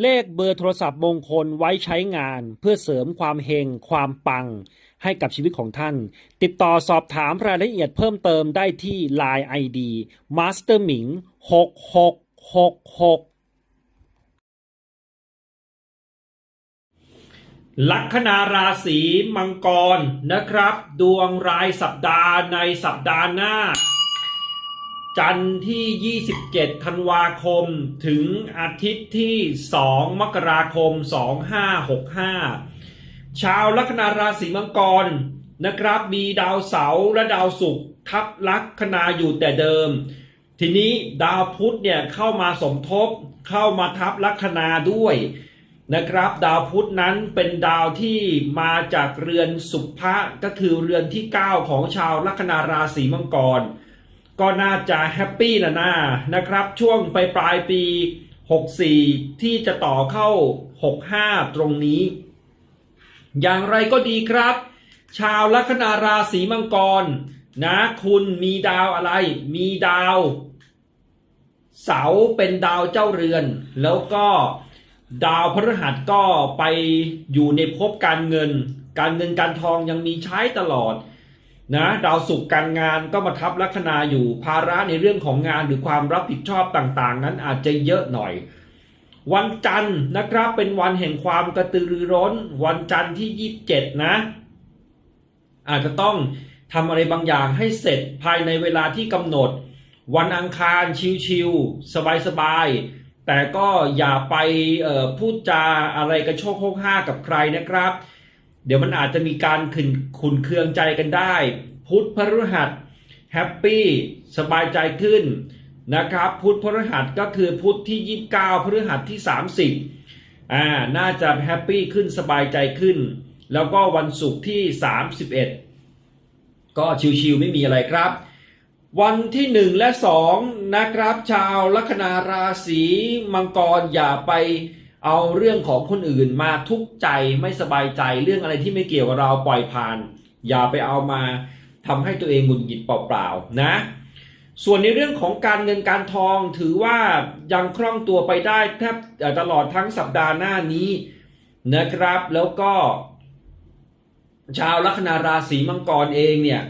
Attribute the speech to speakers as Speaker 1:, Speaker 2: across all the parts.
Speaker 1: เลขเบอร์โทรศัพท์มงคลไว้ใช้งาน เพื่อเสริมความเฮงความปัง ให้กับชีวิตของท่าน ติดต่อสอบถามรายละเอียดเพิ่มเติมได้ที่ Line ID Master Ming 6666ลัคนาราศีมังกรนะครับ ดวงรายสัปดาห์ในสัปดาห์หน้า จันทร์ที่ 27 ธันวาคม ถึงอาทิตย์ที่ 2 มกราคม 2565 ชาวลัคนาราศีมังกรนะครับ มีดาวเสาร์และดาวศุกร์ทับลัคนาอยู่แต่เดิม ทีนี้ดาวพุธเนี่ยเข้ามาสมทบเข้ามาทับลัคนาด้วยนะครับ ดาวพุธนั้นเป็นดาวที่มาจากเรือนสุภะก็คือเรือนที่ 9 ของชาวลัคนาราศีมังกร ก็น่าจะแฮปปี้นะนะนะครับ ช่วงไปปลายปี 64 ที่จะต่อเข้า 65 ตรงนี้ อย่างไรก็ดีครับ ชาวลัคนาราศีมังกร นะคุณมีดาวอะไร มีดาว เสาเป็นดาวเจ้าเรือน แล้วก็ดาวพฤหัสก็ไปอยู่ในภพการเงิน การเงินการทองยังมีใช้ตลอด นะดาวศุกร์การงานก็มาทับลัคนาอยู่ภาระในเรื่องของงานหรือความรับผิดชอบต่างๆ นั้นอาจจะเยอะหน่อย วันจันทร์นะครับเป็นวันแห่งความกระตือรือร้น วันจันทร์ที่ 27 นะ อาจจะต้องทำอะไรบางอย่างให้เสร็จภายในเวลาที่กำหนด วันอังคารชิวๆสบายๆแต่ก็อย่าไปพูดจาอะไรกระโชกโคกห้ากับใครนะครับ เดี๋ยวมันอาจจะมีการขุนขุนเคืองใจกันได้ พุธพฤหัสแฮปปี้สบายใจขึ้นนะครับ พุธพฤหัสก็คือพุธที่ 29 พฤหัสที่ 30อ่าน่าจะแฮปปี้ขึ้นสบายใจขึ้น แล้วก็วันศุกร์ที่ 31 ก็ชิวๆไม่มีอะไรครับ วันที่ 1 และ 2 นะครับ ชาวลัคนาราศีมังกรอย่าไป เอาเรื่องของคนอื่นมาทุกข์ใจไม่สบายใจเรื่องอะไรที่ไม่เกี่ยวกับเราปล่อยผ่าน อย่าไปเอามาทำให้ตัวเองหงุดหงิดเปล่าๆนะ ส่วนในเรื่องของการเงินการทองถือว่ายังคล่องตัวไปได้แทบตลอดทั้งสัปดาห์หน้านี้นะครับ แล้วก็ ชาวลัคนาราศีมังกรเองเนี่ย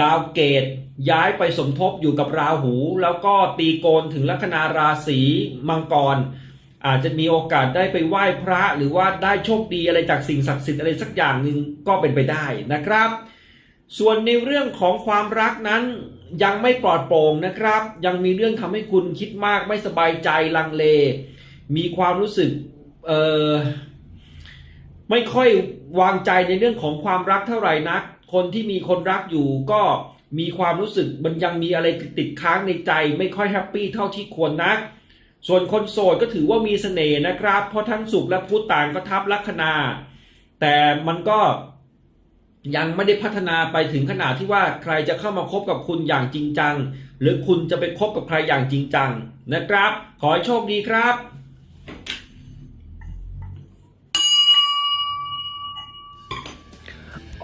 Speaker 1: ดาวเกตย้ายไปสมทบอยู่กับราหู แล้วก็ตีโกนถึงลัคนาราศีมังกร อาจจะมีโอกาสได้ไปไหว้พระหรือว่าได้โชคดีอะไรจากสิ่งศักดิ์สิทธิ์อะไรสักอย่างหนึ่งก็เป็นไปได้นะครับ ส่วนในเรื่องของความรักนั้นยังไม่ปลอดโปร่งนะครับ ยังมีเรื่องทำให้คุณคิดมากไม่สบายใจลังเล มีความรู้สึกเออไม่ค่อยวางใจในเรื่องของความรักเท่าไหร่นัก คนที่มีคนรักอยู่ก็มีความรู้สึกมันยังมีอะไรติดค้างในใจ ไม่ค่อยแฮปปี้เท่าที่ควรนัก ส่วนคนโสดก็ถือว่ามีเสน่ห์นะครับ เพราะทั้งสุขและพุธต่างก็ทับลัคนา แต่มันก็ยังไม่ได้พัฒนาไปถึงขนาดที่ว่าใครจะเข้ามาคบกับคุณอย่างจริงจัง หรือคุณจะไปคบกับใครอย่างจริงจังนะครับ ขอโชคดีครับ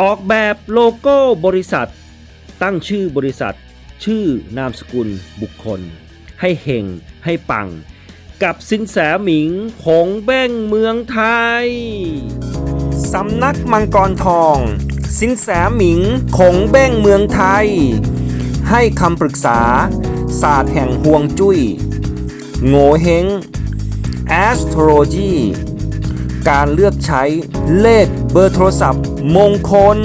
Speaker 1: ออกแบบโลโก้บริษัท ตั้งชื่อบริษัท ชื่อนามสกุลบุคคล ให้เฮงให้ปัง กับสินแสหมิงผงเบ้งเมืองไทย สำนักมังกรทอง สินแสหมิงคงเบ้งเมืองไทย ให้คำปรึกษา ศาสตร์แห่งห่วงจุย้ยโงเฮง astrology การเลือกใช้เลขเบอร์โทรศัพท์มงคล